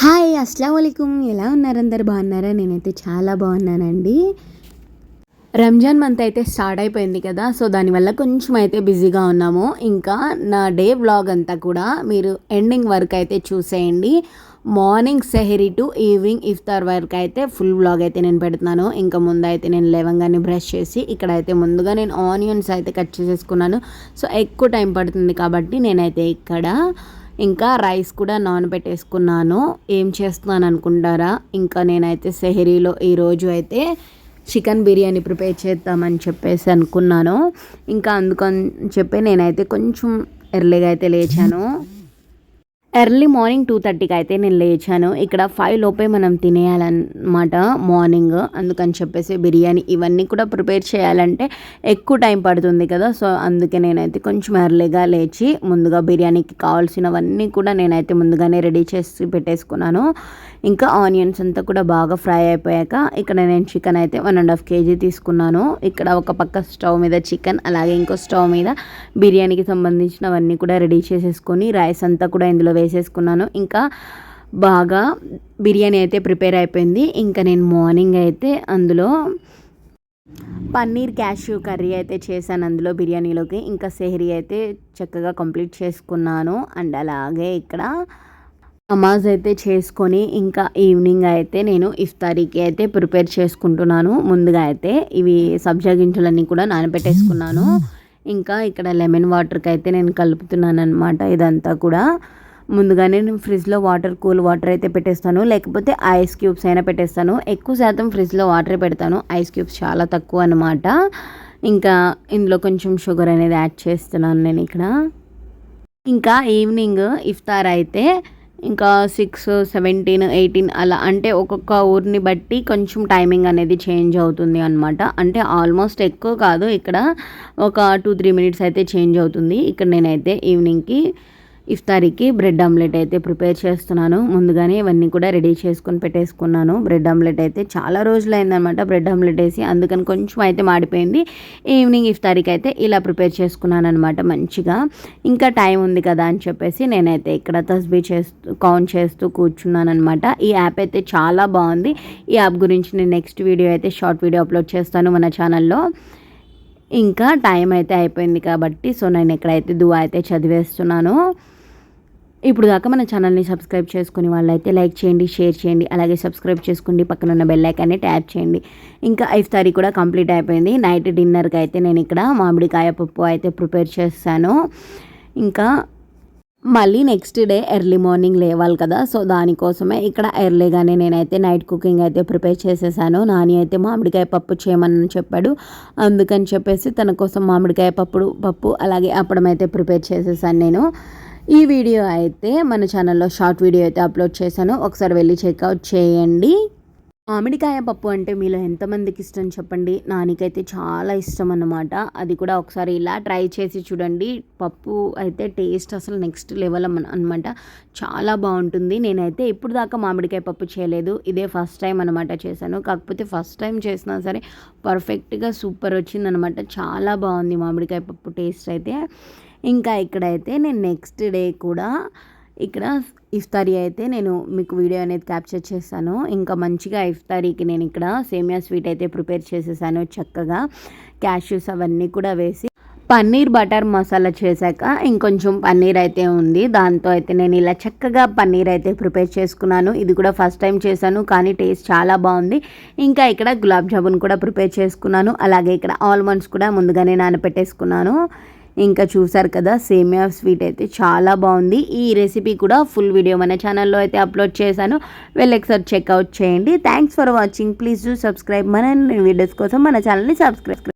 Hi అస్సలం అయికం ఎలా ఉన్నారు అందరు? బాగున్నారా? నేనైతే చాలా బాగున్నానండి. రంజాన్ మంత్ అయితే స్టార్ట్ అయిపోయింది కదా సో దానివల్ల కొంచెం అయితే బిజీగా ఉన్నాము. ఇంకా నా డే వ్లాగ్ అంతా కూడా మీరు ఎండింగ్ వరకు అయితే చూసేయండి. మార్నింగ్ సెహరీ టు ఈవినింగ్ ఇఫ్తార్ వరకు అయితే ఫుల్ వ్లాగ్ అయితే నేను పెడుతున్నాను. ఇంకా ముందు అయితే నేను లేవంగానే బ్రష్ చేసి ఇక్కడ అయితే ముందుగా నేను ఆనియన్స్ అయితే కట్ చేసేసుకున్నాను. సో ఎక్కువ టైం పడుతుంది కాబట్టి నేనైతే ఇక్కడ ఇంకా రైస్ కూడా నానబెట్టేసుకున్నాను. ఏం చేస్తున్నాను అనుకుంటారా? ఇంకా నేనైతే సెహరీలో ఈరోజు అయితే చికెన్ బిర్యానీ ప్రిపేర్ చేద్దామని చెప్పేసి అనుకున్నాను. ఇంకా అందుకని చెప్పి నేనైతే కొంచెం ఎర్లీగా అయితే లేచాను. ఎర్లీ మార్నింగ్ టూ థర్టీకి అయితే నేను లేచాను. ఇక్కడ ఫైవ్ లోపే మనం తినేయాలన్నమాట మార్నింగ్. అందుకని చెప్పేసి బిర్యానీ ఇవన్నీ కూడా ప్రిపేర్ చేయాలంటే ఎక్కువ టైం పడుతుంది కదా. సో అందుకే నేనైతే కొంచెం ఎర్లీగా లేచి ముందుగా బిర్యానీకి కావాల్సినవన్నీ కూడా నేనైతే ముందుగానే రెడీ చేసి పెట్టేసుకున్నాను. ఇంకా ఆనియన్స్ అంతా కూడా బాగా ఫ్రై అయిపోయాక ఇక్కడ నేను చికెన్ అయితే వన్ అండ్ హాఫ్ కేజీ తీసుకున్నాను. ఇక్కడ ఒక పక్క స్టవ్ మీద చికెన్ అలాగే ఇంకో స్టవ్ మీద బిర్యానీకి సంబంధించినవన్నీ కూడా రెడీ చేసేసుకొని రైస్ అంతా కూడా ఇందులో వేసేసుకున్నాను. ఇంకా బాగా బిర్యానీ అయితే ప్రిపేర్ అయిపోయింది. ఇంకా నేను మార్నింగ్ అయితే అందులో పన్నీర్ క్యాష్యూ కర్రీ అయితే చేశాను అందులో బిర్యానీలోకి. ఇంకా సెహరీ అయితే చక్కగా కంప్లీట్ చేసుకున్నాను. అండ్ అలాగే ఇక్కడ నమాజ్ అయితే చేసుకొని ఇంకా ఈవినింగ్ అయితే నేను ఇఫ్తారీకి అయితే ప్రిపేర్ చేసుకుంటున్నాను. ముందుగా అయితే ఇవి సబ్జా గింజలన్నీ కూడా నానబెట్టేసుకున్నాను. ఇంకా ఇక్కడ లెమన్ వాటర్కి అయితే నేను కలుపుతున్నాను అనమాట ఇదంతా కూడా. ముందుగానే నేను ఫ్రిడ్జ్లో వాటర్ కూల్ వాటర్ అయితే పెట్టేస్తాను. లేకపోతే ఐస్ క్యూబ్స్ అయినా పెట్టేస్తాను. ఎక్కువ శాతం ఫ్రిడ్జ్లో వాటర్ పెడతాను. ఐస్ క్యూబ్స్ చాలా తక్కువ అనమాట ఇంకా ఇందులో కొంచెం షుగర్ అనేది యాడ్ చేస్తున్నాను నేను ఇక్కడ. ఇంకా ఈవినింగ్ ఇఫ్తార్ అయితే ఇంకా సిక్స్ సెవెంటీన్ ఎయిటీన్ అలా అంటే ఒక్కొక్క ఊరిని బట్టి కొంచెం టైమింగ్ అనేది చేంజ్ అవుతుంది అనమాట అంటే ఆల్మోస్ట్ ఎక్కువ కాదు. ఇక్కడ ఒక టూ త్రీ మినిట్స్ అయితే చేంజ్ అవుతుంది. ఇక్కడ నేనైతే ఈవినింగ్కి ఇఫ్తారీకి బ్రెడ్ ఆమ్లెట్ అయితే ప్రిపేర్ చేస్తున్నాను. ముందుగానే ఇవన్నీ కూడా రెడీ చేసుకొని పెట్టేసుకున్నాను. బ్రెడ్ ఆమ్లెట్ అయితే చాలా రోజులు అయిందనమాట బ్రెడ్ ఆమ్లెట్ వేసి అందుకని కొంచెం అయితే మాడిపోయింది. ఈవినింగ్ ఇఫ్తారీకి అయితే ఇలా ప్రిపేర్ చేసుకున్నాను అనమాట మంచిగా. ఇంకా టైం ఉంది కదా అని చెప్పేసి నేనైతే ఇక్కడ తస్బీ చేస్తూ కౌంట్ చేస్తూ కూర్చున్నాను అనమాట ఈ యాప్ అయితే చాలా బాగుంది. ఈ యాప్ గురించి నేను నెక్స్ట్ వీడియో అయితే షార్ట్ వీడియో అప్లోడ్ చేస్తాను మన ఛానల్లో. ఇంకా టైం అయితే అయిపోయింది కాబట్టి సో నేను ఎక్కడైతే దువా అయితే చదివేస్తున్నాను ఇప్పుడు దాకా మన ఛానల్ని సబ్స్క్రైబ్ చేసుకుని వాళ్ళైతే లైక్ చేయండి షేర్ చేయండి అలాగే సబ్స్క్రైబ్ చేసుకోండి పక్కన ఉన్న బెల్ ఐకాన్ని ట్యాప్ చేయండి. ఇంకా ఇఫ్తారీ కూడా కంప్లీట్ అయిపోయింది. నైట్ డిన్నర్కి అయితే నేను ఇక్కడ మామిడికాయ పప్పు అయితే ప్రిపేర్ చేస్తాను ఇంకా మళ్ళీ నెక్స్ట్ డే ఎర్లీ మార్నింగ్ లేవాలి కదా సో దానికోసమే ఇక్కడ ఎర్లీగానే నేనైతే నైట్ కుకింగ్ అయితే ప్రిపేర్ చేసేసాను. నాని అయితే మామిడికాయ పప్పు చేయమని చెప్పాడు. అందుకని చెప్పేసి తన కోసం మామిడికాయ పప్పు పప్పు అలాగే అప్పడం అయితే ప్రిపేర్ చేసేసాను నేను. ఈ వీడియో అయితే మన ఛానల్లో షార్ట్ వీడియో అయితే అప్లోడ్ చేశాను. ఒకసారి వెళ్ళి చెక్అవుట్ చేయండి. మామిడికాయ పప్పు అంటే మీలో ఎంతమందికి ఇష్టం చెప్పండి? నానికైతే చాలా ఇష్టం అన్నమాట. అది కూడా ఒకసారి ఇలా ట్రై చేసి చూడండి. పప్పు అయితే టేస్ట్ అసలు నెక్స్ట్ లెవెల్ అనమాట చాలా బాగుంటుంది. నేనైతే ఇప్పుడు దాకా మామిడికాయ పప్పు చేయలేదు. ఇదే ఫస్ట్ టైం అనమాట చేశాను. కాకపోతే ఫస్ట్ టైం చేసినా సరే పర్ఫెక్ట్గా సూపర్ వచ్చిందనమాట చాలా బాగుంది మామిడికాయ పప్పు టేస్ట్ అయితే. ఇంకా ఇక్కడైతే నేను నెక్స్ట్ డే కూడా ఇక్కడ ఇఫ్తారీ అయితే నేను మీకు వీడియో అనేది క్యాప్చర్ చేస్తాను ఇంకా మంచిగా ఇఫ్తారీకి నేను ఇక్కడ సేమియా స్వీట్ అయితే ప్రిపేర్ చేసేసాను చక్కగా. క్యాష్యూస్ అవన్నీ కూడా వేసి పన్నీర్ బటర్ మసాలా చేశాక ఇంకొంచెం పన్నీర్ అయితే ఉంది. దాంతో అయితే నేను ఇలా చక్కగా పన్నీర్ అయితే ప్రిపేర్ చేసుకున్నాను. ఇది కూడా ఫస్ట్ టైం చేశాను కానీ టేస్ట్ చాలా బాగుంది. ఇంకా ఇక్కడ గులాబ్ జామున్ కూడా ప్రిపేర్ చేసుకున్నాను. అలాగే ఇక్కడ ఆల్మండ్స్ కూడా ముందుగానే నానపెట్టేసుకున్నాను ఇంకా చూసారు కదా సేమియా స్వీట్ అయితే చాలా బాగుంది. ఈ రెసిపీ కూడా ఫుల్ వీడియో మన ఛానల్లో అయితే అప్లోడ్ చేశాను. వెళ్ళి ఒకసారి చెక్అవుట్ చేయండి. Thanks for watching please do subscribe మన వీడియోస్ కోసం మన ఛానల్ని సబ్స్క్రైబ్